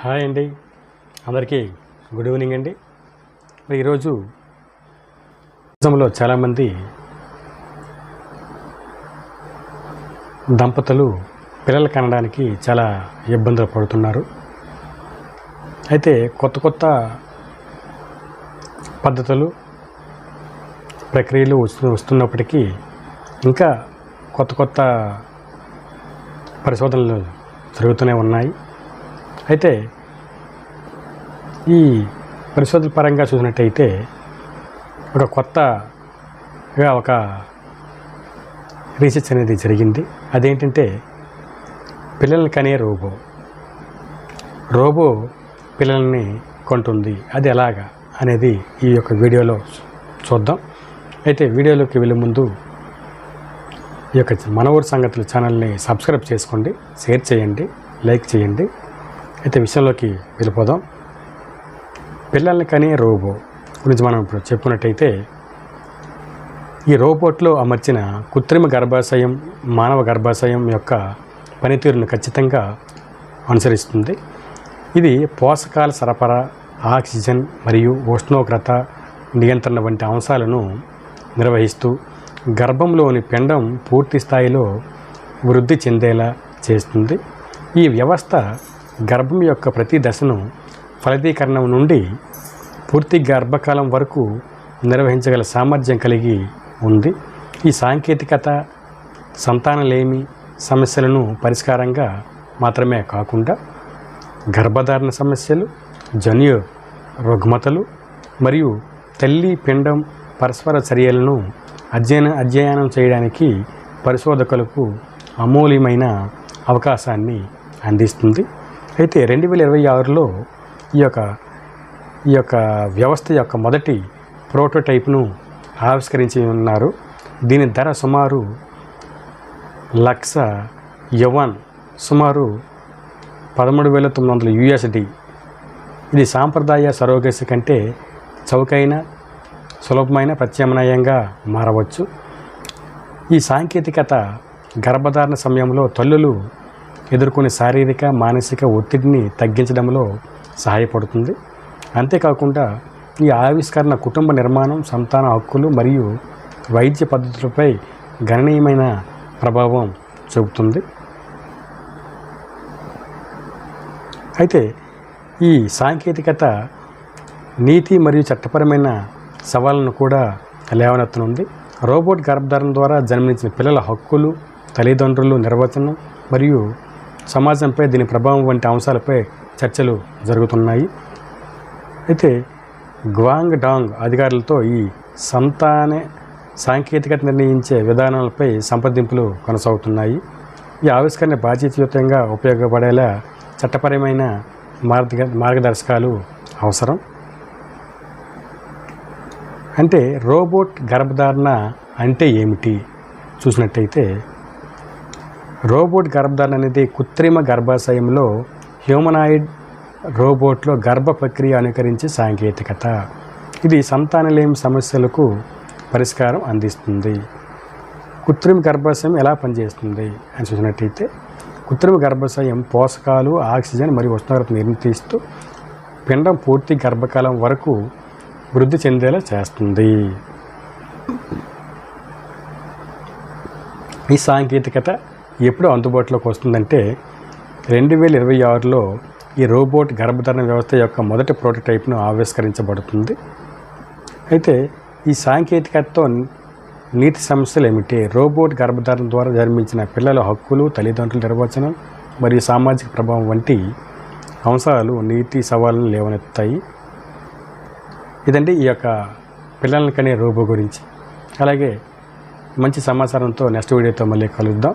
Hi అండి. అందరికీ good evening అండి. మరి ఈరోజు సమాజంలో చాలామంది దంపతులు పిల్లలు కనడానికి చాలా ఇబ్బందులు పడుతున్నారు. అయితే కొత్త కొత్త పద్ధతులు ప్రక్రియలు వస్తు వస్తున్నప్పటికీ ఇంకా కొత్త కొత్త పరిశోధనలు జరుగుతూనే ఉన్నాయి. అయితే ఈ పరిశోధన పరంగా చూసినట్టయితే ఒక కొత్తగా ఒక రీసెర్చ్ అనేది జరిగింది. అదేంటంటే పిల్లల్ని కనే రోబో. రోబో పిల్లల్ని కొంటుంది. అది ఎలాగా అనేది ఈ యొక్క వీడియోలో చూద్దాం. అయితే వీడియోలోకి వెళ్ళే ముందు ఈ యొక్క మన ఊరు సంగతుల ఛానల్ని సబ్స్క్రైబ్ చేసుకోండి షేర్ చేయండి లైక్ చేయండి. అయితే విషయంలోకి వెళ్ళిపోదాం. పిల్లల్ని కనే రోబో గురించి మనం ఇప్పుడు చెప్పుకున్నట్టయితే ఈ రోబోట్లో అమర్చిన కృత్రిమ గర్భాశయం మానవ గర్భాశయం యొక్క పనితీరును ఖచ్చితంగా అనుసరిస్తుంది. ఇది పోషకాల సరఫరా ఆక్సిజన్ మరియు ఉష్ణోగ్రత నియంత్రణ వంటి అంశాలను నిర్వహిస్తూ గర్భంలోని పిండం పూర్తి స్థాయిలో వృద్ధి చెందేలా చేస్తుంది. ఈ వ్యవస్థ గర్భం యొక్క ప్రతి దశను ఫలదీకరణం నుండి పూర్తి గర్భకాలం వరకు నిర్వహించగల సామర్థ్యం కలిగి ఉంది. ఈ సాంకేతికత సంతానలేమి సమస్యలను పరిష్కారంగా మాత్రమే కాకుండా గర్భధారణ సమస్యలు జన్యు రుగ్మతలు మరియు తల్లి పిండం పరస్పర చర్యలను అధ్యయన అధ్యయనం చేయడానికి పరిశోధకులకు అమూల్యమైన అవకాశాన్ని అందిస్తుంది. అయితే రెండు వేల ఇరవై ఆరులో ఈ యొక్క ఈ యొక్క వ్యవస్థ యొక్క మొదటి ప్రోటోటైప్ను ఆవిష్కరించి ఉన్నారు. దీని ధర సుమారు లక్ష యవన్ సుమారు పదమూడు వేల తొమ్మిది వందల యుఎస్డి. ఇది సాంప్రదాయ సరోగసి కంటే చౌకైన సులభమైన ప్రత్యామ్నాయంగా మారవచ్చు. ఈ సాంకేతికత గర్భధారణ సమయంలో తల్లులు ఎదుర్కొనే శారీరక మానసిక ఒత్తిడిని తగ్గించడంలో సహాయపడుతుంది. అంతేకాకుండా ఈ ఆవిష్కరణ కుటుంబ నిర్మాణం సంతాన హక్కులు మరియు వైద్య పద్ధతులపై గణనీయమైన ప్రభావం చూపుతుంది. అయితే ఈ సాంకేతికత నీతి మరియు చట్టపరమైన సవాళ్ళను కూడా లేవనెత్తనుంది. రోబోట్ గర్భధారణ ద్వారా జన్మించిన పిల్లల హక్కులు తల్లిదండ్రులు నిర్వచనం మరియు సమాజంపై దీని ప్రభావం వంటి అంశాలపై చర్చలు జరుగుతున్నాయి. అయితే గ్వాంగ్ డాంగ్ అధికారులతో ఈ సంతాన సాంకేతికత నిర్ణయించే విధానాలపై సంప్రదింపులు కొనసాగుతున్నాయి. ఈ ఆవిష్కరణ బాధ్యతయుతంగా ఉపయోగపడేలా చట్టపరమైన మార్గ మార్గదర్శకాలు అవసరం. అంటే రోబోట్ గర్భధారణ అంటే ఏమిటి? చూసినట్టయితే రోబోట్ గర్భధారణ అనేది కృత్రిమ గర్భాశయంలో హ్యూమనాయిడ్ రోబోట్లో గర్భ ప్రక్రియ అనుకరించే సాంకేతికత. ఇది సంతానలేమి సమస్యలకు పరిష్కారం అందిస్తుంది. కృత్రిమ గర్భాశయం ఎలా పనిచేస్తుంది అని చూసినట్టయితే కృత్రిమ గర్భాశయం పోషకాలు ఆక్సిజన్ మరియు ఉష్ణోగ్రత నిర్ణయిస్తూ పిండం పూర్తి గర్భకాలం వరకు వృద్ధి చెందేలా చేస్తుంది. ఈ సాంకేతికత ఎప్పుడు అందుబాటులోకి వస్తుందంటే రెండు వేల ఇరవై ఆరులో ఈ రోబోట్ గర్భధారణ వ్యవస్థ యొక్క మొదటి ప్రోటోటైప్ను ఆవిష్కరించబడుతుంది. అయితే ఈ సాంకేతికతతో నీతి సమస్యలు ఏమిటి? రోబోట్ గర్భధారణ ద్వారా జన్మించిన పిల్లల హక్కులు తల్లిదండ్రుల నిర్వచనం మరియు సామాజిక ప్రభావం వంటి అంశాలు నీతి సవాళ్ళను లేవనెత్తాయి. ఇదండి ఈ యొక్క పిల్లల్ని కనే రోబో గురించి. అలాగే మంచి సమాచారంతో నెక్స్ట్ వీడియోతో మళ్ళీ కలుద్దాం.